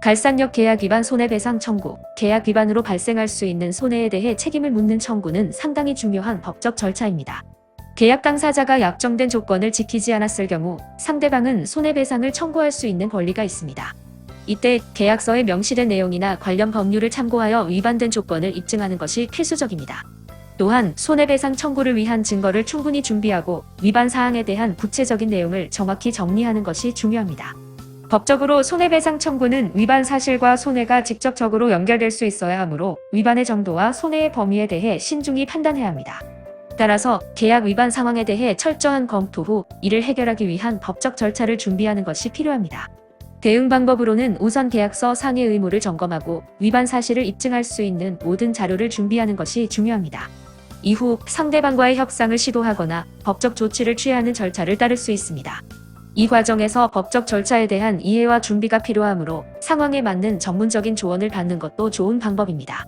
갈산역 계약 위반 손해배상 청구, 계약 위반으로 발생할 수 있는 손해에 대해 책임을 묻는 청구는 상당히 중요한 법적 절차입니다. 계약 당사자가 약정된 조건을 지키지 않았을 경우 상대방은 손해배상을 청구할 수 있는 권리가 있습니다. 이때 계약서에 명시된 내용이나 관련 법률을 참고하여 위반된 조건을 입증하는 것이 필수적입니다. 또한 손해배상 청구를 위한 증거를 충분히 준비하고 위반 사항에 대한 구체적인 내용을 정확히 정리하는 것이 중요합니다. 법적으로 손해배상 청구는 위반 사실과 손해가 직접적으로 연결될 수 있어야 하므로 위반의 정도와 손해의 범위에 대해 신중히 판단해야 합니다. 따라서 계약 위반 상황에 대해 철저한 검토 후 이를 해결하기 위한 법적 절차를 준비하는 것이 필요합니다. 대응 방법으로는 우선 계약서 상해 의무를 점검하고 위반 사실을 입증할 수 있는 모든 자료를 준비하는 것이 중요합니다. 이후 상대방과의 협상을 시도하거나 법적 조치를 취하는 절차를 따를 수 있습니다. 이 과정에서 법적 절차에 대한 이해와 준비가 필요하므로 상황에 맞는 전문적인 조언을 받는 것도 좋은 방법입니다.